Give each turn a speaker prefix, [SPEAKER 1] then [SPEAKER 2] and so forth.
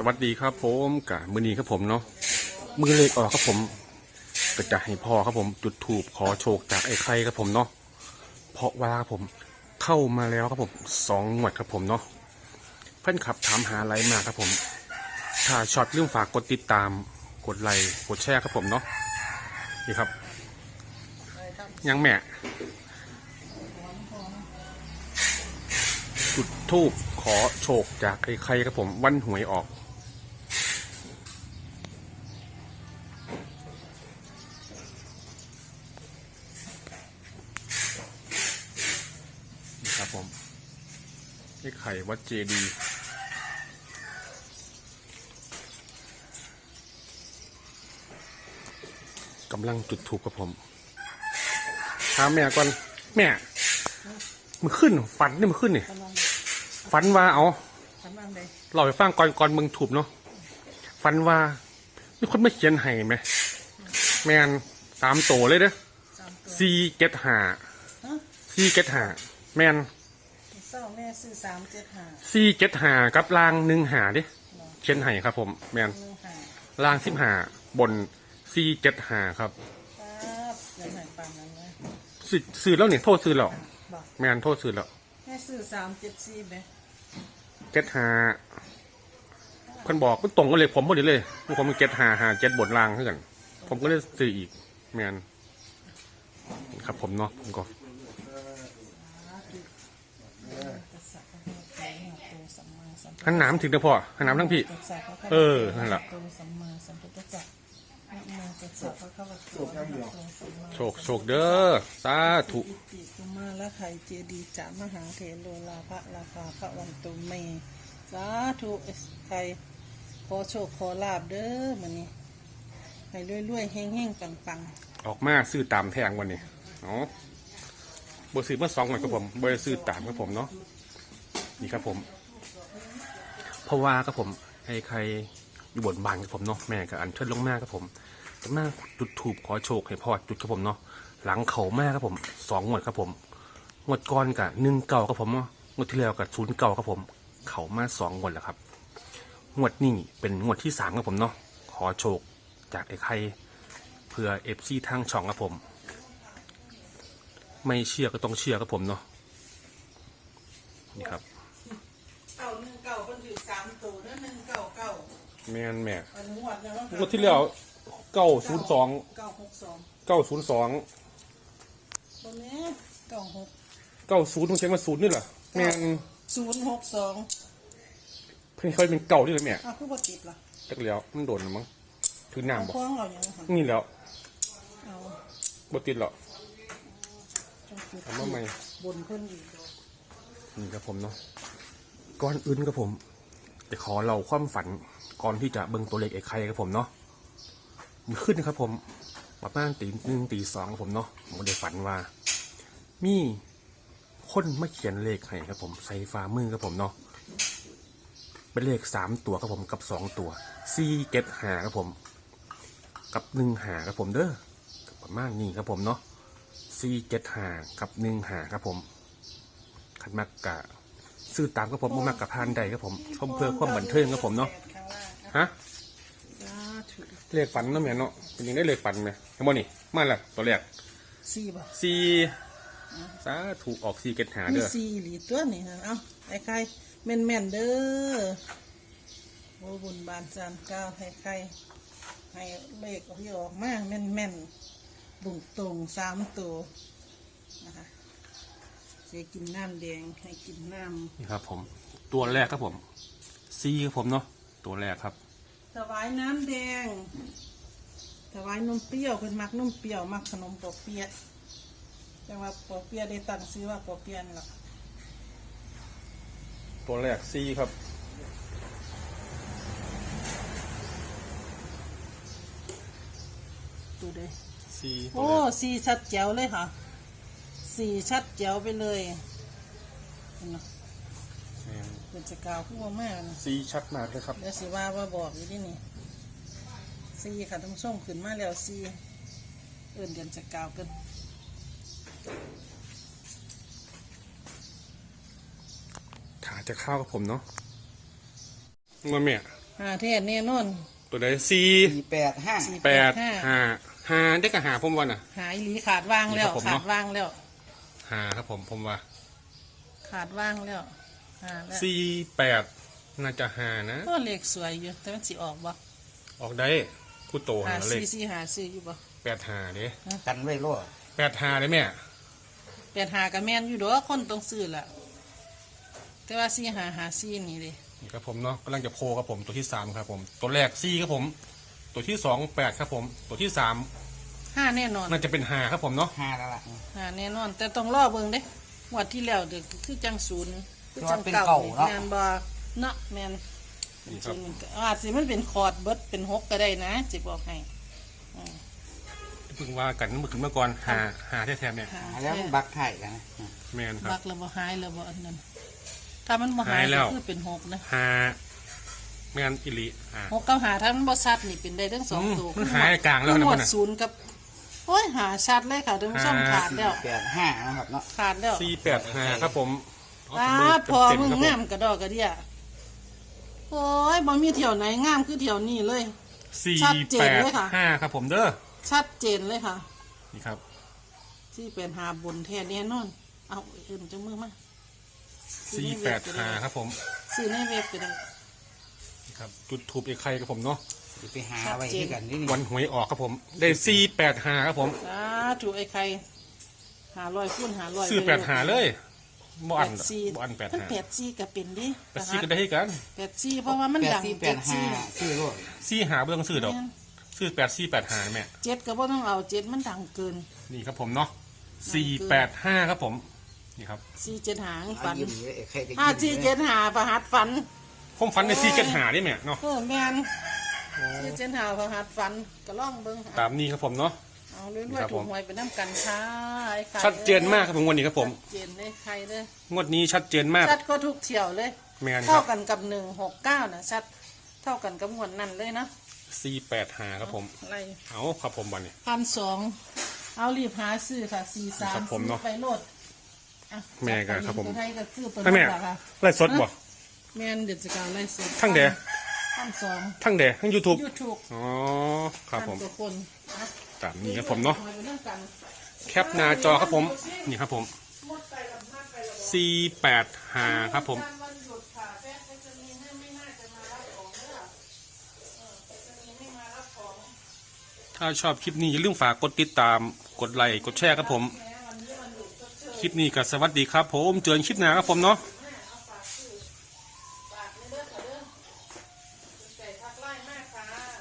[SPEAKER 1] สวัสดีครับผมกับมือนีครับผมเนาะมือเลขออกครับผมก็จะให้พ่อครับผมจุดถูกขอโชคจากไอ้ไข่ครับผมเนาะเพราะว่าครับผมเข้ามาแล้วครับผมสองงวดครับผมเนาะเพื่อนขับถามหาไลน์มาครับผม ถ้าช็อตเรื่องฝากกดติดตามกดไลค์กดแชร์ครับผมเนาะนี่ครับ ยังแม่จุดทูบขอโชคจากไอ้ไข่ครับผมวันหวยออก ข่วัดเจดีย์กำลังจุดถูกกับผมถามแม่ก่อน แม่ มันขึ้นฝันนี่มันขึ้นนี่
[SPEAKER 2] กำลัง
[SPEAKER 1] ฝันว่าเอา
[SPEAKER 2] กำลังเลย
[SPEAKER 1] เราไปฟังก่อนก่อนมึงถูกเนาะฝันว่ามีคนไม่เขียนให้ไหมแมนสามโตเลยเด้อ
[SPEAKER 2] สามตัว
[SPEAKER 1] ซีเกตหา
[SPEAKER 2] ฮะ
[SPEAKER 1] ซีเกตหาแมน
[SPEAKER 2] เศร้าแม่ซื้อสามเจ็ดห้า
[SPEAKER 1] ซีเกตหากับลางหนึ่งหาดิเขียนให้ครับ ผมแมน
[SPEAKER 2] หนึ่งห้า
[SPEAKER 1] ลางสิบหาบนซีเกตหาครับ
[SPEAKER 2] ครับเดี๋ยวใหายปานนั้นเลย
[SPEAKER 1] ซื้อซื้อแล้วเนี่ยโทษซื้อแล้ว
[SPEAKER 2] บอก
[SPEAKER 1] แมนโทษซื้อแล้ว
[SPEAKER 2] แม่ซื้อสามเจ็ดสี่ไหม
[SPEAKER 1] เกตหาคนบอกมันตรงกันเลยผมพอดีเลยผมมันเกตหาหาเจ็ดบนลางเท่ากันผมก็เลยซื้ออีกแมนครับผมเนาะผมก็
[SPEAKER 2] ตัสสะภะคะวะโตอะระหะโตสัมมาสัมพุทธัสสะ
[SPEAKER 1] หันหนามถึงเด้อพ่อหันหนามทั้งพี่
[SPEAKER 2] ตัสสะภะคะวะโต
[SPEAKER 1] เออนั่นล่ะ
[SPEAKER 2] อรหโตสัมมาสัมพุทธัสสะนะโมตัสสะภะคะวะโตอะระหะโตสัมมา
[SPEAKER 1] โชคโชคเด้อสาธุ
[SPEAKER 2] อิติกุมาละไข่เจดีย์จามหาเทโลลาภะลาภาพระวันตุเมสาธุเอสไข่ขอโชคขอลาบเด้อมันนี้ให้รวยๆเฮงๆปังๆ
[SPEAKER 1] ออกมาซื้อตามแทงวันนี้เนาะบซื้อมาสองหน่อยครับผมบซื้อตามครับผมเนาะนี่ครับผม เพราะว่าครับผมไอ้ใครอยู่บนบานครับผมเนาะแม่กับอันเชิญลงมาครับผมจะมาจุดถูกขอโชคให้พ่อจุดครับผมเนาะหลังเขาแม่ครับผมสองงวดครับผมงวดก่อนกับหนึ่งเก่าครับผมเนาะงวดที่แล้วกับศูนย์เก่าครับผม เขามาสองงวดแล้วครับงวดนี้เป็นงวดที่สามครับผมเนาะขอโชคจากไอ้ใครเพื่อเอฟซีทางช่องครับผม ไม่เชื่อก็ต้องเชื่อครับผมเนาะนี่ครับ
[SPEAKER 2] เก้าหนึ่งเก้าคนถือสามตัวแล้วหนึ่งเก้าเก้า
[SPEAKER 1] แม่นแม่
[SPEAKER 2] อันนี้วัดแล้ว
[SPEAKER 1] งวดที่แล้วเก้าศูนย์สอง
[SPEAKER 2] เก้าหกสอง
[SPEAKER 1] เก้าศูนย์สอง
[SPEAKER 2] ตัวนี้เก้าหก
[SPEAKER 1] เก้าศูนย์ต้องใช้มาศูนย์นี่เหรอแม่น
[SPEAKER 2] ศูนย์หกสอง
[SPEAKER 1] เพิ่งเคยเป็นเก่าที่เลยแม่
[SPEAKER 2] อ้าวคือบ่ติดล่ะ
[SPEAKER 1] จักแล้วมันโดนหรือมั้งถือน้ำบ่
[SPEAKER 2] พวงเอาอย่างนั้นค่ะ
[SPEAKER 1] นี่แล้ว
[SPEAKER 2] เอา
[SPEAKER 1] บ่ติดหรอก
[SPEAKER 2] จงจุด
[SPEAKER 1] ทำมาใหม่
[SPEAKER 2] บนเพิ่นอีก
[SPEAKER 1] นี่ครับผมเนาะก่อนอื่นครับผมจะขอเราความฝัน ก่อนที่จะเบิ่งตัวเลขไอ้ไข่ครับผมเนาะมันขึ้นนะครับผมประมาณตีหนึ่งตีสองครับผมเนาะผมได้ฝันว่า มีคนมาเขียนเลขให้ครับผมใส่ฝ่ามือครับผมเนาะเป็นเลขสามตัวครับผมกับสองตัวสี่เก็ดหาครับผม กับหนึ่งหาครับผมเด้อประมาณนี้ครับผมเนาะสี่เก็ดหากับหนึ่งหาครับผมขันมากกะซื้อตามครับผมบ่มากกับพานใดครับผมชมเพื่อความบันเทิงครับผมเนาะ ฮะ
[SPEAKER 2] สาธุ
[SPEAKER 1] เลขฝันเนาะแม่เนาะเป็นยังได้เลขฝันไหมเห็นบ่นี่มาแล้วตัวแรก
[SPEAKER 2] สี่บ่
[SPEAKER 1] สี่สาถูกออกสี่เก็ดหา
[SPEAKER 2] มี
[SPEAKER 1] เด้อ
[SPEAKER 2] สี่หลีตัวนี่นะเอ้าไอ้ใครแม่นแม่นๆเด้อโอ้บุญบานจานเก้าให้ใครให้เลขที่ออกมาแม่นแม่นๆบุงตรงสามตัวนะคะเจะกินน้ำแดงให้กินน้
[SPEAKER 1] นี่ครับผม ตัวแรกครับผมสี่ครับผมเนาะ ตัวแรกครับำ
[SPEAKER 2] ถวายน้ำแดง ถวายนมเปรี้ยวเพิ่นมักนมเปรี้ยวมักขนมปอเปี๊ยะแต่ว่าปอเปี๊ยะได้ตั้งชื่อว่าปอเปี๊ยะนี่ล่ะ
[SPEAKER 1] ตัวแรกสี่ครับ
[SPEAKER 2] ดูเด้
[SPEAKER 1] สี่ตัว
[SPEAKER 2] โอ้
[SPEAKER 1] แรก
[SPEAKER 2] สีชัดแจ๋วเลยค่ะ สีชัดแจ๋วไปเลยเห็นไหม
[SPEAKER 1] แม่น
[SPEAKER 2] เป็นสกาวคู่มากนะ
[SPEAKER 1] สี่ชัดมากเลยครับ
[SPEAKER 2] เดี๋ยวสิว่าว่าบอกอยู่ที่นี่สีค่ะต้องส่งขึ้นมาแล้วสีเอื่นเดือนสกาวกัน
[SPEAKER 1] ถาจะเข้ากับผมเนาะมาแม่
[SPEAKER 2] หาเทศแน่นอน
[SPEAKER 1] ตัวใดสี่
[SPEAKER 3] สี่แปดห้า
[SPEAKER 2] สี่
[SPEAKER 1] แปด
[SPEAKER 2] ห้า
[SPEAKER 1] ห้าห้าได้กับหาผมว่าน่ะ
[SPEAKER 2] หายหลีขาดว่างแล้ว
[SPEAKER 1] นี่ครับผม
[SPEAKER 2] ขา
[SPEAKER 1] เนาะ
[SPEAKER 2] ดว่างแล้ว
[SPEAKER 1] หาครับผมผมว่า
[SPEAKER 2] ขาดว่างแล้ว หาแล้ว
[SPEAKER 1] สี่แปดน่าจะหานะ
[SPEAKER 2] ก็เลขสวยอยู่แต่มันสิออกบ่
[SPEAKER 1] ออกได้คู่โต
[SPEAKER 2] หา
[SPEAKER 1] หาเลข
[SPEAKER 2] สี่สี่หาสี่อยู่บ่
[SPEAKER 1] แปดหาเด้
[SPEAKER 3] กันไว้รอด
[SPEAKER 1] แปดหาได้แม่
[SPEAKER 2] แปดหากับแม่นอยู่ดอกคนต้องซื้อละแต่ว่าสี่หาหาสี่นี่เลย
[SPEAKER 1] นี่ครับผมเนาะกำลังจะโพครับผมตัวที่สามครับผม ตัวแรกสี่ครับผม ตัวที่สองแปดครับผม ตัวที่สาม
[SPEAKER 2] ห้าแน่นอน
[SPEAKER 1] น่าจะเป็นหาครับผมเนาะ
[SPEAKER 3] ห้าแล้วล่ะ
[SPEAKER 2] หาแน่นอน แต่ต้องรอเบิ่งเด้งวัดที่แล้วเด็กคือจังศูนย์ คือจัง
[SPEAKER 3] เป็น
[SPEAKER 2] เก่า
[SPEAKER 3] เก่า
[SPEAKER 2] นี่
[SPEAKER 3] เนาะ
[SPEAKER 2] แมนบ่เนาะแมน
[SPEAKER 1] นี่ครับ
[SPEAKER 2] อาจสิมันเป็นคอร์ดเบิดเป็นหกก็ได้นะจิบอกให้
[SPEAKER 1] เพิ่งว่ากันเมื่อคืนเมื่อก่อนหาหาแท้ๆเนี่ย
[SPEAKER 2] หา
[SPEAKER 3] หาแล้วมันบักไข่กันนะ
[SPEAKER 1] แมนครั
[SPEAKER 2] บั
[SPEAKER 1] บ
[SPEAKER 2] กแล้วบ่หายแล้วบ่อันนั้นถ้ามันบ่หาย
[SPEAKER 1] หายแล้ว
[SPEAKER 2] ก็คือเป็นหกนะ
[SPEAKER 1] หาแมนอิลิอ่า
[SPEAKER 2] หกกับหาถ้ามันบ่ชัดนี่เป็นได้ทั้งสอง
[SPEAKER 1] อืม
[SPEAKER 2] ตัว
[SPEAKER 1] มันหายกลางแล้วนะ
[SPEAKER 2] หม
[SPEAKER 1] มั
[SPEAKER 2] ด
[SPEAKER 1] นน่ะ
[SPEAKER 2] ศูนย์กับโอ้ยหาชัดเลยค่ะท่านผู้ชม
[SPEAKER 1] หา
[SPEAKER 2] ขาดแล้ว
[SPEAKER 3] แปดห้านะครับเนาะ
[SPEAKER 2] ขาดแล้ว
[SPEAKER 1] สี่แปดหาครับผม เอ้ามื
[SPEAKER 2] พอ
[SPEAKER 1] เต็ๆ
[SPEAKER 2] มึง
[SPEAKER 1] ครับผ
[SPEAKER 2] งามกระดอกกระเดียโอ้ยบ่มีเที่ยวไหนงามคือเที่ยวนี้เลย
[SPEAKER 1] สี่
[SPEAKER 2] ชัดเจน
[SPEAKER 1] แปด
[SPEAKER 2] เลยค่ะ
[SPEAKER 1] ห้าครับผมเด้อ
[SPEAKER 2] ชัดเจนเลยค่ะ
[SPEAKER 1] นี่ครับ
[SPEAKER 2] ที่เป็นหาบนแท้แน่นอน เอาเอื่นจังมือมา
[SPEAKER 1] สี่แปดหาครับผม
[SPEAKER 2] ซื้อในเว็บก็ได้
[SPEAKER 1] นี่ครับจุดถูกไอ้ไข่ครับผมเนาะ
[SPEAKER 3] เดี๋ยวไปหาไว้ที่กันนี่นี่
[SPEAKER 1] วันหวยออกครับผมได้สี่แปดหาครับผม
[SPEAKER 2] สาถูกไอ้ใครหาลอยคูณหาลอย
[SPEAKER 1] ซื้อแปดหาเลย บ่
[SPEAKER 2] แป
[SPEAKER 1] อัน
[SPEAKER 2] ดสี่
[SPEAKER 1] บ่อันแปด
[SPEAKER 2] มัน
[SPEAKER 1] หา
[SPEAKER 2] แปดสี่ก็เป็นดิ
[SPEAKER 1] แปดสี่ก็ได้ให้กัน
[SPEAKER 2] แปดสี่เพราะว่ามัน
[SPEAKER 3] แปด
[SPEAKER 2] ดัง
[SPEAKER 3] สี่แป
[SPEAKER 2] เจ็
[SPEAKER 3] ด
[SPEAKER 2] ด
[SPEAKER 3] ห้า
[SPEAKER 2] สี่
[SPEAKER 3] ซื้อรถ
[SPEAKER 1] สี่หาเบื้องซื้อดอก
[SPEAKER 2] แม่น
[SPEAKER 1] ซื้อแปดสี่แปดหาแม่
[SPEAKER 2] เจ็ดก็บ่ต้องเอาเจ็ดมันดังเกิน
[SPEAKER 1] นี่ครับผมเนาะสี่แปดห้าครับผม นี่ครับ
[SPEAKER 2] สี่เจ็ดหาง
[SPEAKER 3] ฝั
[SPEAKER 2] ฝั
[SPEAKER 3] น
[SPEAKER 2] น
[SPEAKER 3] ยิ้มเลยไอ้ไข่ก็
[SPEAKER 2] ห้า
[SPEAKER 3] ยิ้ม
[SPEAKER 2] สี่
[SPEAKER 3] เล
[SPEAKER 2] เจ็
[SPEAKER 3] ย
[SPEAKER 2] ดหาประหัดฝัน
[SPEAKER 1] ผมฝันในสี่เจ็ดหาได้แม่เนาะ
[SPEAKER 2] เออแมนสี่เจ็ดหาประหัดฝันก็ล่องเบิ่ง
[SPEAKER 1] ตามนี้ครับผมเนาะ
[SPEAKER 2] เอาเรื่อย
[SPEAKER 1] ครับ
[SPEAKER 2] ๆ
[SPEAKER 1] ผ
[SPEAKER 2] ถู
[SPEAKER 1] ม
[SPEAKER 2] กหวยไปน้ำกันค่ะไอ้ไข่
[SPEAKER 1] ชัดเจนมากครับผมงวันนี้ครับผม
[SPEAKER 2] ชัดเจนเลยใครเลย
[SPEAKER 1] งวดนี้ชัดเจนมาก
[SPEAKER 2] ชัดก็ทุกเที่ยวเลย
[SPEAKER 1] แมนค
[SPEAKER 2] เท่า
[SPEAKER 1] รับ
[SPEAKER 2] กันกับหนึ่งหกเก้านะชัดเท่ากันกับงวดนั่นเลยนะ
[SPEAKER 1] สี่แปดหาครับผม
[SPEAKER 2] อะไร
[SPEAKER 1] เอาครับผมวันนี้
[SPEAKER 2] พันสองเอารีบหาซื้อค่ะสี่สาม
[SPEAKER 1] ครับผมเนาะ
[SPEAKER 2] ไปโหลดอะ
[SPEAKER 1] แม่ก็ครับผม
[SPEAKER 2] ตัวไทยก็ซื้อตัว
[SPEAKER 1] ถ้าแม่
[SPEAKER 2] นั้นล่ะค่ะ
[SPEAKER 1] ไล่สดบ่
[SPEAKER 2] แม่นเด็ดสกาวไล่สด
[SPEAKER 1] ทั้งแด
[SPEAKER 2] พันสอง
[SPEAKER 1] ทั้งแดทั้งยูทูบ
[SPEAKER 2] ยูทูบ
[SPEAKER 1] อ๋อครับผม
[SPEAKER 2] ตัวคนอะ
[SPEAKER 1] ตามนี้ครับผมเนาะแคปหน้าจอครับผมนี่ครับผมสี่แปดหาครับผมถ้าชอบคลิปนี้อย่าลืมฝากกดติดตาม กดไลค์ กดแชร์ครับผม คลิปนี้ก็สวัสดีครับผม เจอกันคลิปหน้าครับผมเนาะ